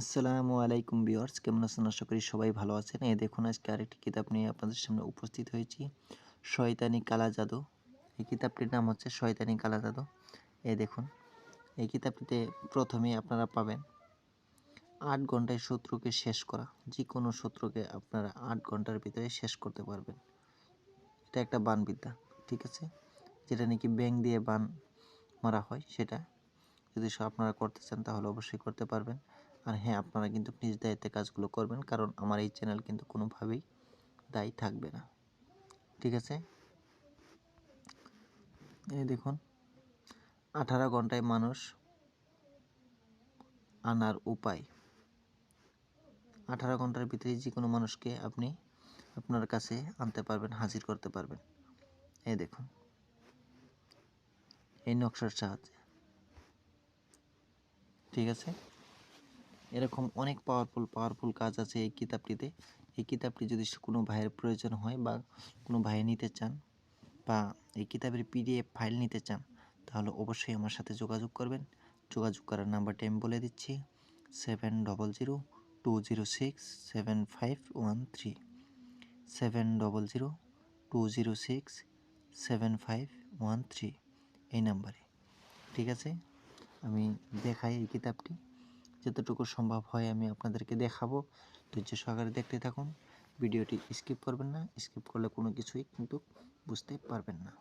আসসালামু আলাইকুম ভিউয়ার্স, কেমন আছেন? আশা করি সবাই ভালো আছেন। এই দেখুন, আজকে আরেকটি কিতাব নিয়ে আপনাদের সামনে উপস্থিত হয়েছি। শয়তানি কালা জাদু। এই কিতাবটির নাম হচ্ছে শয়তানি কালা জাদু। এই দেখুন, এই কিতাবটিতে প্রথমেই আপনারা পাবেন আট ঘন্টায় শত্রুকে শেষ করা। যে কোনো শত্রুকে আপনারা আট ঘণ্টার ভিতরে শেষ করতে পারবেন। এটা একটা বানবিদ্যা, ঠিক আছে? যেটা নাকি ব্যাং দিয়ে বান মারা হয়, সেটা যদি আপনারা করতে চান, তাহলে অবশ্যই করতে পারবেন। আর হ্যাঁ আপনারা কিন্তু নিজ দায়িত্বে কাজগুলো করবেন, কারণ আমার এই চ্যানেল কিন্তু কোনোভাবেই দায়ী থাকবে না। ঠিক আছে? এই দেখুন, আঠারো ঘন্টায় মানুষ আনার উপায়। আঠারো ঘণ্টার ভিতরে যে কোনো মানুষকে আপনি আপনার কাছে আনতে পারবেন, হাজির করতে পারবেন। এই দেখুন, এই নকশার সাহায্যে। ঠিক আছে? এরকম অনেক পাওয়ারফুল পাওয়ারফুল কাজ আছে এই কিতাবটিতে। এই কিতাবটি যদি কোনো ভাইয়ের প্রয়োজন হয় বা কোনো ভাই নিতে চান বা এই কিতাবের পিডিএফ ফাইল নিতে চান, তাহলে অবশ্যই আমার সাথে যোগাযোগ করবেন। যোগাযোগ করার নাম্বারটি আমি বলে দিচ্ছি seven double zero two zero six seven five one three seven double zero two zero six seven five one three এই নাম্বারে। ঠিক আছে? আমি দেখাই এই কিতাবটি। যতটুকু সম্ভব হয় আমি আপনাদেরকে দেখাবো। ধৈর্য সহকারে দেখতে থাকুন। ভিডিওটি স্কিপ করবেন না, স্কিপ করলে কোনো কিছুই কিন্তু বুঝতে পারবেন না।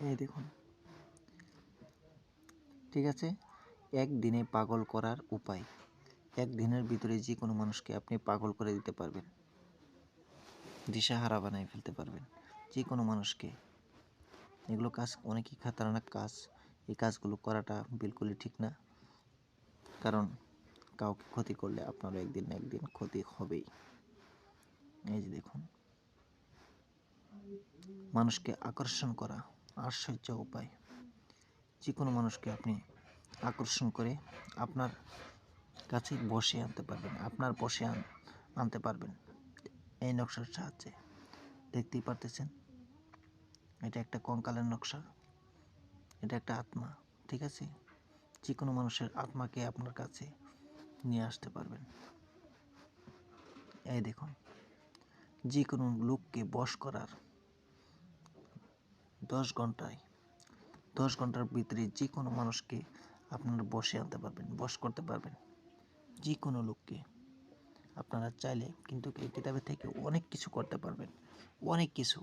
এই দেখুন। ঠিক আছে? একদিনে পাগল করার উপায়। একদিনের ভিতরে যে কোনো মানুষকে আপনি পাগল করে দিতে পারবেন। দিশাহারা বানাই ফেলতে পারবেন। যে কোনো মানুষকে। এগুলো কাজ অনেকই খাতারনাক কাজ। এই কাজগুলো করাটা বিলকুলই ঠিক না। কারণ কাউকে ক্ষতি করলে আপনারও একদিন না একদিন ক্ষতি হবেই। এই যে দেখুন। মানুষকে আকর্ষণ করা আশ্চর্য উপায়। যে কোনো মানুষকে আপনি আকর্ষণ করে আপনার কাছে বসে আনতে পারবেন, আপনার বসে আন, আনতে পারবেন। এই নকশার সাহায্যে। দেখতেই পারতেছেন? এটা একটা কঙ্কালের নকশা। এটা একটা আত্মা, ঠিক আছে? যে কোনো মানুষের আত্মাকে আপনার কাছে নিয়ে আসতে পারবেন। এই দেখুন যে কোনো লোককে বশ করার দশ ঘন্টায়, দশ ঘণ্টার ভিতরে যে কোনো মানুষকে আপনারা বসে আনতে পারবেন, বশ করতে পারবেন। যে কোনো লোককে আপনারা চাইলে কিন্তু এই কিতাবে থেকে অনেক কিছু করতে পারবেন, অনেক কিছু।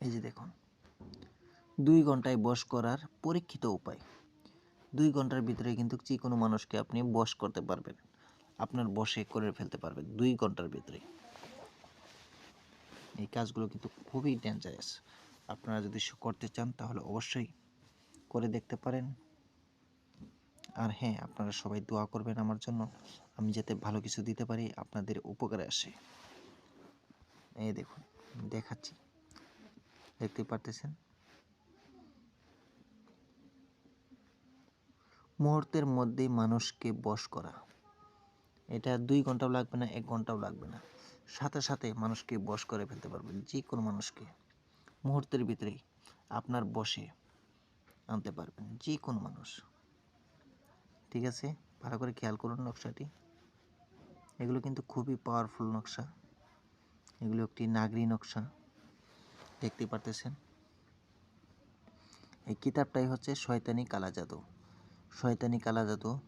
এই যে দেখুন দুই ঘন্টায় বস করার পরীক্ষিত উপায়। দুই ঘণ্টার ভিতরে কিন্তু যে কোনো মানুষকে আপনি বশ করতে পারবেন। আপনার বসে করে ফেলতে পারবেন দুই ঘণ্টার ভিতরে। এই কাজগুলো কিন্তু খুবই ডেঞ্জারাস আপনারা যদি করতে চান, তাহলে অবশ্যই করে দেখতে পারেন। আর হ্যাঁ আপনারা সবাই দোয়া করবেন আমার জন্য। আমি যাতে ভালো কিছু দিতে পারি, আপনাদের উপকারে আসে। এই দেখুন, দেখাচ্ছি। দেখতে পারতেছেন? মুহূর্তের মধ্যেই মানুষকে বশ করা। এটা দুই ঘন্টাও লাগবে না, এক ঘন্টাও লাগবে না। সাথে সাথে মানুষকে বশ করে ফেলতে পারবেন, যে কোনো মানুষকে। মুহূর্তের ভিতরেই আপনার বসে আনতে পারবেন, যে কোনো মানুষ। ঠিক আছে? ভালো করে খেয়াল করুন নকশাটি। এগুলো কিন্তু খুবই পাওয়ারফুল নকশা। এগুলো একটি নাগরি নকশা। দেখতে পারতেছেন? এই কিতাবটাই হচ্ছে শয়তানি কালা জাদু। শয়তানি কালা জাদু।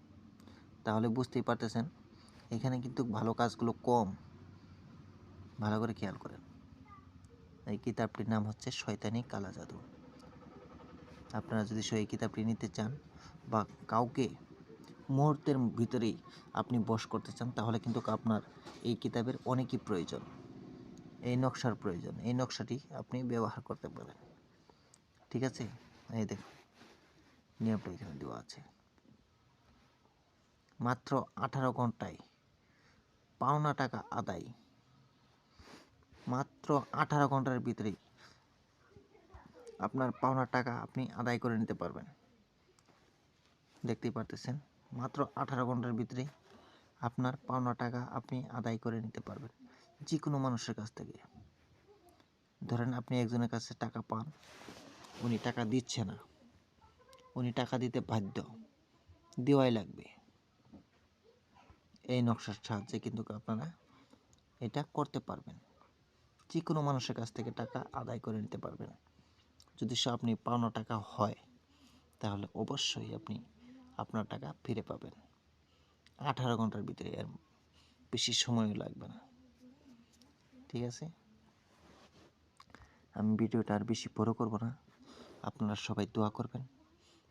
তাহলে বুঝতেই পারতেছেন, এখানে কিন্তু ভালো কাজগুলো কম। ভালো করে খেয়াল করেন। এই কিতাবটির নাম হচ্ছে শয়তানি কালা জাদু। আপনারা যদি এই কিতাবটি নিতে চান বা কাউকে মুহূর্তের ভিতরেই আপনি বশ করতে চান, তাহলে কিন্তু আপনার এই কিতাবের অনেকই প্রয়োজন। এই নকশার প্রয়োজন। এই নকশাটি আপনি ব্যবহার করতে পারেন। ঠিক আছে? এই দেখুন। নিয়মটা এখানে দেওয়া আছে। মাত্র আঠারো ঘন্টায় পাওনা টাকা আদায়। মাত্র আঠারো ঘণ্টার ভিতরেই আপনার পাওনা টাকা আপনি আদায় করে নিতে পারবেন। দেখতেই পারতেছেন, মাত্র আঠারো ঘণ্টার ভিতরেই আপনার পাওনা টাকা আপনি আদায় করে নিতে পারবেন যে কোনো মানুষের কাছ থেকে। ধরেন আপনি একজনের কাছে টাকা পান, উনি টাকা দিচ্ছে না। উনি টাকা দিতে বাধ্য। দেওয়াই লাগবে। এই নকশার সাহায্যে কিন্তু আপনারা এটা করতে পারবেন। যে কোনো মানুষের কাছ থেকে টাকা আদায় করে নিতে পারবেন। যদি সে আপনি পাওনা টাকা হয়, তাহলে অবশ্যই আপনি আপনার টাকা ফিরে পাবেন। আঠারো ঘণ্টার ভিতরে এর বেশি সময়ও লাগবে না। ঠিক আছে? আমি ভিডিওটা আর বেশি বড় করব না। আপনারা সবাই দোয়া করবেন।